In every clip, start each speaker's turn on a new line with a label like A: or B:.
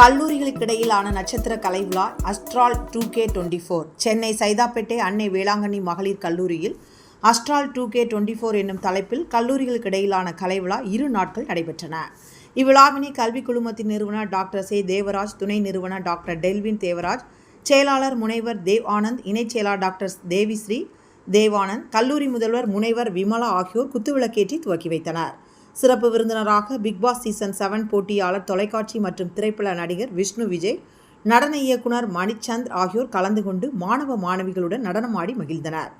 A: கல்லூரிகளுக்கிடையிலான நட்சத்திர கலை விழா astral two K twenty four Chennai Saidapet Annai Velankanni மகளிர் கல்லூரியில் astral two K twenty four என்னும் தலைப்பில் கல்லூரிகளுக்கிடையிலான கலை விழா இரு நாட்கள் நடைபெற்றன. இவ்விழாவினை கல்விக் குழுமத்தின் நிறுவனர் டாக்டர் சே. தேவராஜ் துணை நிறுவனர் டாக்டர் டெல்வின் தேவராஜ் செயலாளர் முனைவர் தேவ் ஆனந்த் இணைச் செயலாளர் டாக்டர் தேவிஸ்ரீ தேவானந்த் கல்லூரி முதல்வர் முனைவர் விமலா ஆகியோர் குத்துவிளக்கேற்றி துவக்கி வைத்தனர். சிறப்பு விருந்தினராக பிக் பாஸ் சீசன் செவன் போட்டியாளர் தொலைக்காட்சி மற்றும் திரைப்பட நடிகர் விஷ்ணு விஜய் நடன இயக்குனர் மணிச்சந்த் ஆகியோர் கலந்து கொண்டு மாணவ மாணவிகளுடன் நடனமாடி மகிழ்ந்தனர்.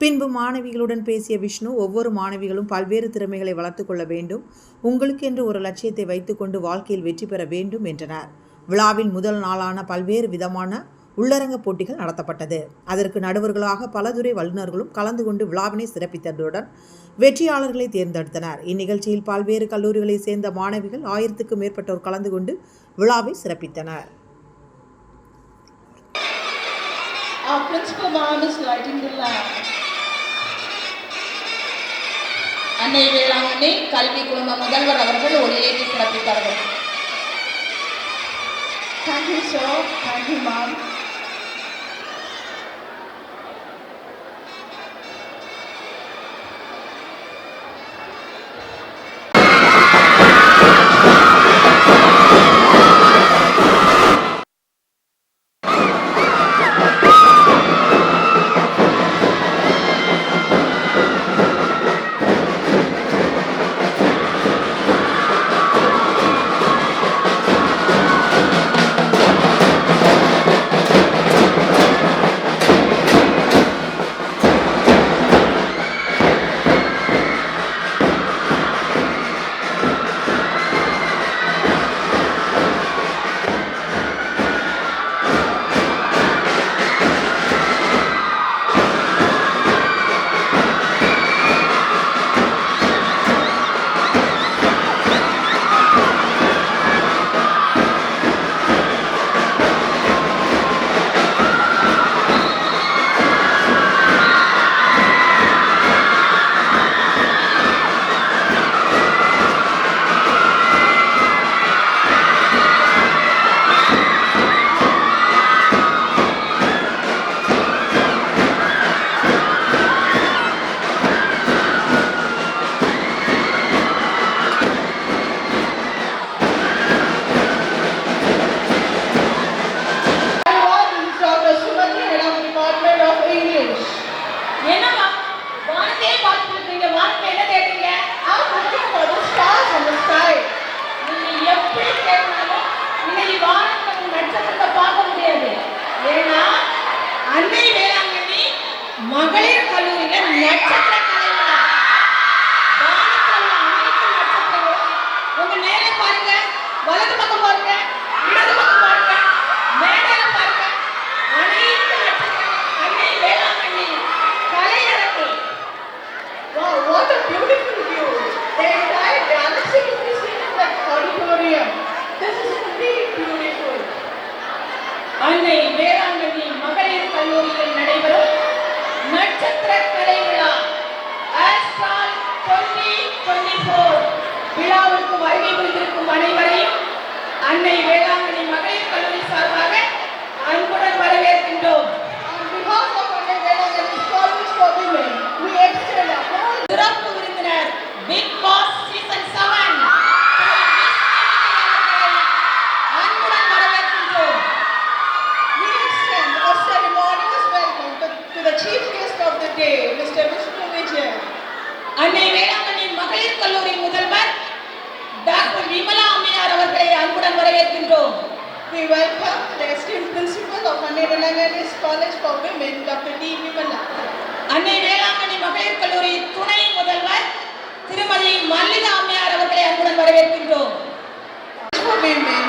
A: பின்பு மாணவிகளுடன் பேசிய விஷ்ணு ஒவ்வொரு மாணவிகளும் பல்வேறு திறமைகளை வளர்த்து கொள்ள வேண்டும் உங்களுக்கென்று ஒரு லட்சியத்தை வைத்துக்கொண்டு வாழ்க்கையில் வெற்றி பெற வேண்டும் என்றனர். விழாவின் முதல் நாளான பல்வேறு விதமான உள்ளரங்க போட்டிகள் நடத்தப்பட்டது அதற்கு நடுவர்களாக பலதுறை வல்லுநர்களும் கலந்து கொண்டு விழாவினை சிறப்பித்ததுடன் வெற்றியாளர்களை தேர்ந்தெடுத்தனர் இந்நிகழ்ச்சியில் பல்வேறு கல்லூரிகளைச் சேர்ந்த மாணவிகள் ஆயிரத்துக்கும் மேற்பட்டோர் கலந்து கொண்டு விழாவை சிறப்பித்தனர்
B: Our principal ma'am is lighting the lamp.
C: அன்னை வேளாங்கண்ணி கல்வி குழும முதல்வர் அவர்கள் ஒளியேற்றி சிறப்பித்தார்கள்
B: Thank you, sir. Thank you, ma'am.
C: அன்னை வேளாங்கண்ணி மகளிர் கல்லூரியில் நடைபெறும் நட்சத்திர கலை விழா ஆஸ்ட்ரால் 2024 விழாவிற்கு வருகை புரிந்திருக்கும் அனைவரையும் அன்னை வேளாங்கண்ணி மகளிர் கல்லூரி சார்பாக அன்புடன் வரவேற்கின்றோம்
B: On behalf of Anna Vedangan College for Women, we extend a warm
C: சிறப்பு விருந்தினர் பிக் பாஸ் சீசன் செவன் அன்புடன் வரவேற்கின்றோம்
B: We extend a ceremonious welcome to, to the chief guest of the day, Mr. Vishnu Vijay.
C: அன்னை வேளாங்கண்ணி மகளிர் கல்லூரி முதல்வர் doctor Vimala அம்மையார் அவர்களை அன்புடன் வரவேற்கின்றோம்
B: We welcome the esteemed principal of Anna Vedangan College for Women, Dr. D. Vimala.
C: அன்னை வேளாங்கண்ணி மகளிர் கல்லூரி துணை முதல்வர் திருமதி மல்லிகா அம்மையார் அவர்களை அன்புடன் வரவேற்கின்றோம்
B: For Women,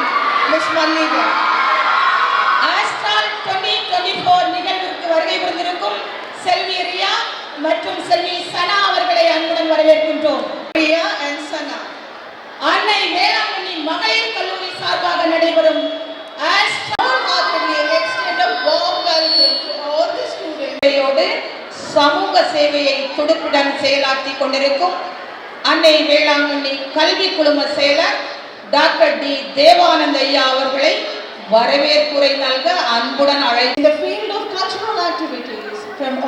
B: Ms. Mallika.
C: Astral 2024 நிகழ்விற்கு வருகை புரிந்திருக்கும் செல்வி ரியா மற்றும் செல்வி சனா அவர்களை அன்புடன் வரவேற்கின்றோம். அன்னை வேளாங்கண்ணி மகளிர் கல்லூரி சார்பாக நடைபெறும் தலைமையில் செயலாற்றி கொண்டிருக்கும் அன்னை வேளாங்கண்ணி கல்வி குழும செயலர் டாக்டர் டி தேவானந்த் ஐயா அவர்களை வரவேற்புரை நல்க அன்புடன் அழை
B: இந்த field activities from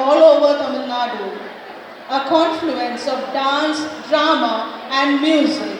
B: Tamil Nadu a confluence of dance, drama and music.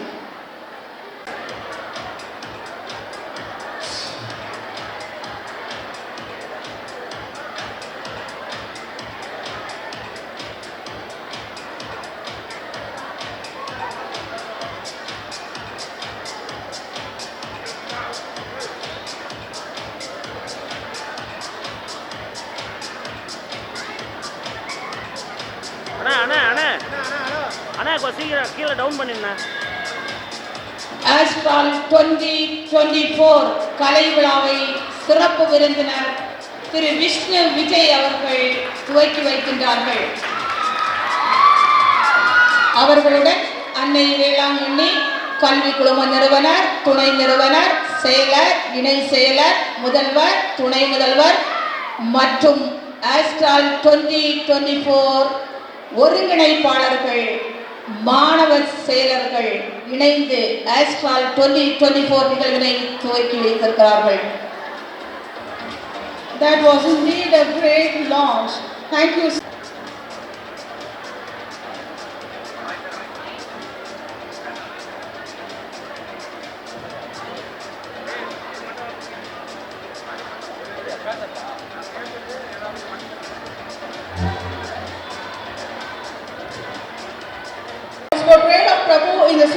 D: சீக்கிரம் கீழே டவுன்
C: டுவெண்ட்டி டுவெண்ட்டி ஃபோர் கலை விழாவை சிறப்பு விருந்தினர் திரு விஷ்ணு விஜய் அவர்கள் துவக்கி வைக்கின்றார்கள். அவர்களுடன் அன்னை வேளாங்கண்ணி கல்வி குழும நிறுவனர் துணை நிறுவனர் செயலர் இணை செயலர் முதல்வர் துணை முதல்வர் மற்றும் ஆஸ்ட்ரால் டுவெண்ட்டி டுவெண்ட்டி ஃபோர் ஒருங்கிணைப்பாளர்கள் மாணவ செயலர்கள் இணைந்து ஆஸ்ட்ரால் டுவெண்ட்டி டுவெண்ட்டி ஃபோர் நிகழ்வினை துவக்கி வைத்திருக்கிறார்கள்
B: That was indeed a great launch. Thank you.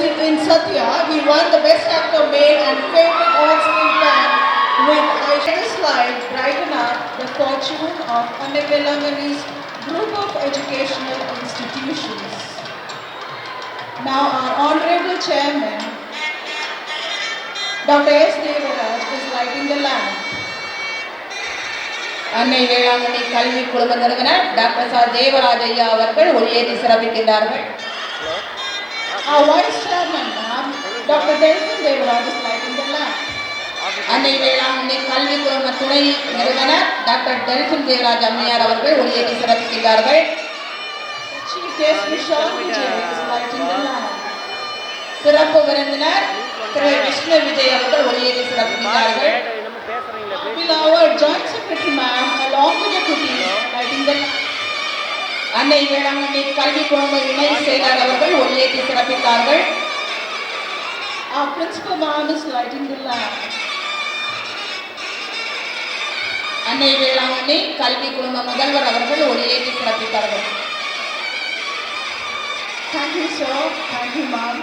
B: Prabhu in, the, in Satya, he won the Best Actor Male and Favorite On-Screen Man with I Shall Slide Brighten Up the Fortune of Anne Velangani's Group of Educational Institutions. Now our Honorable Chairman, Dr. S. Devaraj is lighting the lamp.
C: அன்னை வேளாங்கண்ணி கல்வி குழும நிறுவனர் doctor சா தேவராஜ் ஐயா அவர்கள் ஒளியேற்றி சிறப்பிக்கின்றார்கள்
B: our vice chairman, doctor Thelson Devaraj is lighting the lamp
C: Annai வேளாண்மை கல்வித்துறை துணை நிறுவனர் டாக்டர் டெல்சன் தேவராஜ் அம்மையார் அவர்கள் ஒளியேற்றி
B: சிறப்பிக்கிறார்கள்
C: சிறப்பு விருந்தினர் திரு விஷ்ணு விஜய் அவர்கள் ஒளியேற்றி
D: சிறப்பிக்கிறார்கள்
B: Will our joint secretary ma'am along with the committee
C: அன்னை வேளாங்கண்ணி கல்வி குழும இணை செயலர் அவர்கள் ஒளியேற்றி சிறப்பித்தார்கள்
B: Our Principal ma'am is lighting the lamp.
C: அன்னை வேளாங்கண்ணி கல்வி குழும முதல்வர் அவர்கள் ஒளியேற்றி சிறப்பித்தார்கள்
B: Thank you, sir. Thank you, ma'am.